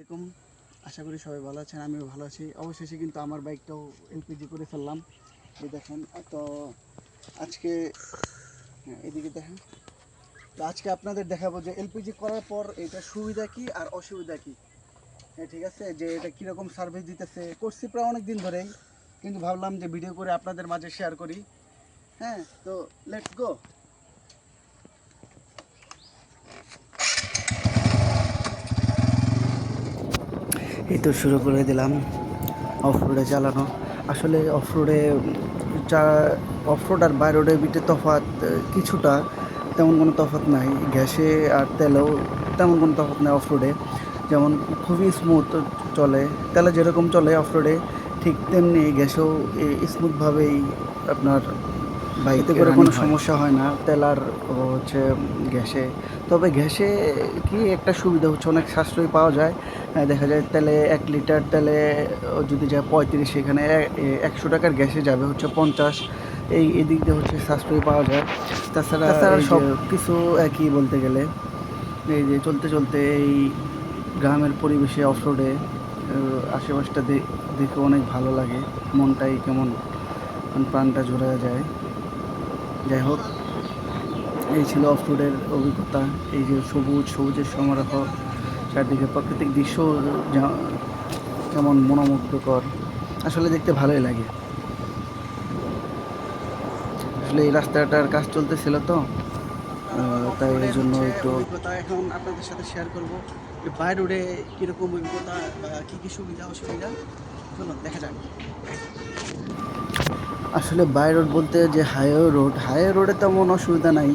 আসসালামাইকুম আশা করি সবাই ভালো আছেন আমিও ভালো আছি। অবশেষে কিন্তু আমার বাইকটাও এলপিজি করে ফেললাম। এই দেখেন তো আজকে হ্যাঁ, এদিকে দেখেন। তো আজকে আপনাদের দেখাবো যে এলপিজি করার পর এটা সুবিধা কি আর অসুবিধা কি। হ্যাঁ ঠিক আছে? যে এটা কীরকম সার্ভিস দিতেছে করছি প্রায় অনেক দিন ধরেই কিন্তু ভাবলাম যে ভিডিও করে আপনাদের মাঝে শেয়ার করি। হ্যাঁ তো লেটস গো এই তো শুরু করে দিলাম। অফ রোডে চালানো। আসলে অফ রোডে চা অফ রোড আর বাই রোডের তফাৎ আহ, কিছুটা তেমন কোনো তফাৎ নাই। গ্যাসে আর তেলেও তেমন কোনো তফাৎ নাই অফ রোডে যেমন খুবই স্মুথ চলে। তেলে যেরকম চলে অফ রোডে ঠিক তেমনি গ্যাসেও স্মুথভাবেই আপনার বাইকে করে কোনো সমস্যা হয় না তেল আর হচ্ছে গ্যাসে। তবে গ্যাসে কি একটা সুবিধা হচ্ছে অনেক সাশ্রয় পাওয়া যায়। দেখা যায় তেলে এক লিটার তেলে যদি যায় পঁয়ত্রিশ সেখানে একশো টাকার গ্যাসে যাবে হচ্ছে পঞ্চাশ। এই এদিক দিয়ে হচ্ছে সাশ্রয় পাওয়া যায়। তাছাড়া তাছাড়া সব কিছু একই বলতে গেলে এই যে চলতে চলতে এই গ্রামের পরিবেশে অফরোডে আশেপাশটা দেখে অনেক ভালো লাগে। মনটাই কেমন প্রাণটা জোড়া যায়। যাই হোক, এই ছিল অফ রোডের অভিজ্ঞতা, এই যে সবুজ, সবুজের সমারোহ, চারদিকে প্রাকৃতিক দৃশ্য, যা- কেমন মনোমুগ্ধকর। আসলে দেখতে ভালোই লাগে। আসলে এই রাস্তাটার কাজ চলতেছিল তো তাই এই জন্য একটু অভিজ্ঞতা এখন আপনাদের সাথে শেয়ার করব। বাই রোডে কীরকম অভিজ্ঞতা কী কী সুবিধা, অসুবিধা? চলুন, দেখা যাক। আসলে বাই রোড বলতে যে হাইওয়ে রোড হাইওয়ে রোডে তেমন অসুবিধা নাই।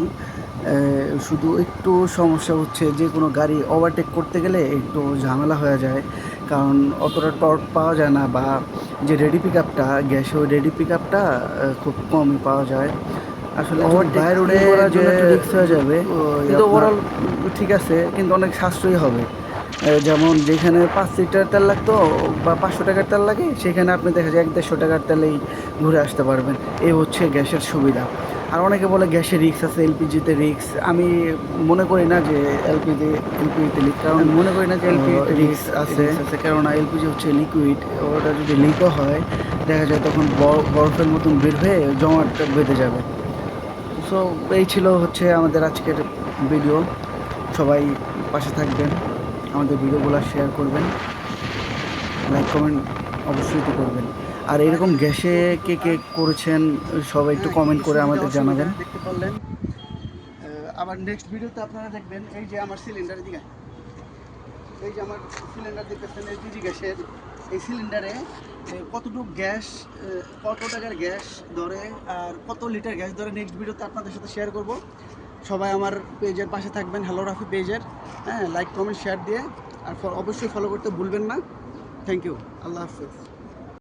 শুধু একটু সমস্যা হচ্ছে যে কোনো গাড়ি ওভারটেক করতে গেলে একটু ঝামেলা হয়ে যায়। কারণ অতটা টর্ক পাওয়া যায় না বা যে রেডি পিক আপটা গ্যাসে ওই রেডি পিক আপটা খুব কমই পাওয়া যায়। আসলে বাই রোডে করার জন্য রিক্স হয়ে যাবে। কিন্তু ওভারঅল ঠিক আছে কিন্তু অনেক সাশ্রয়ী হবে। যেমন যেখানে পাঁচ লিটার তেল লাগতো বা পাঁচশো টাকার তেল লাগে সেখানে আপনি দেখা যায় এক দেড়শো টাকার তেলেই ঘুরে আসতে পারবেন। এই হচ্ছে গ্যাসের সুবিধা। আর অনেকে বলে গ্যাসের রিক্স আছে এলপিজিতে রিক্স আমি মনে করি না যে এলপিজি এলপিজিতে লিক কারণ আমি মনে করি না যে এলপিজি রিক্স আছে। কেননা এলপিজি হচ্ছে লিকুইড ওটা যদি লিকও হয় দেখা যায় তখন বর- বরফের মতন বের হয়ে জমাট বেঁধে যাবে। সো এই ছিল হচ্ছে আমাদের আজকের ভিডিও সবাই পাশে থাকবেন। আমাদের ভিডিওগুলো শেয়ার করবেন। লাইক কমেন্ট অবশ্যই তো করবেন। আর এরকম গ্যাসে কে কে করেছেন, সবাই একটু কমেন্ট করে আমাদের জানাবেন। দেখতে পারলেন আবার নেক্সট ভিডিওতে আপনারা দেখবেন, এই যে আমার সিলিন্ডার দিকে এই যে আমার সিলিন্ডার দেখতেছেন এলপিজি গ্যাসের, এই সিলিন্ডারে কতটুকু গ্যাস কত টাকার গ্যাস ধরে আর কত লিটার গ্যাস ধরে নেক্সট ভিডিওতে আপনাদের সাথে শেয়ার করব। সবাই আমার পেজের পাশে থাকবেন হ্যালো রাফি পেজের। হ্যাঁ লাইক কমেন্ট শেয়ার দিয়ে। আর অবশ্যই ফলো করতে ভুলবেন না। থ্যাংক ইউ আল্লাহ হাফিজ।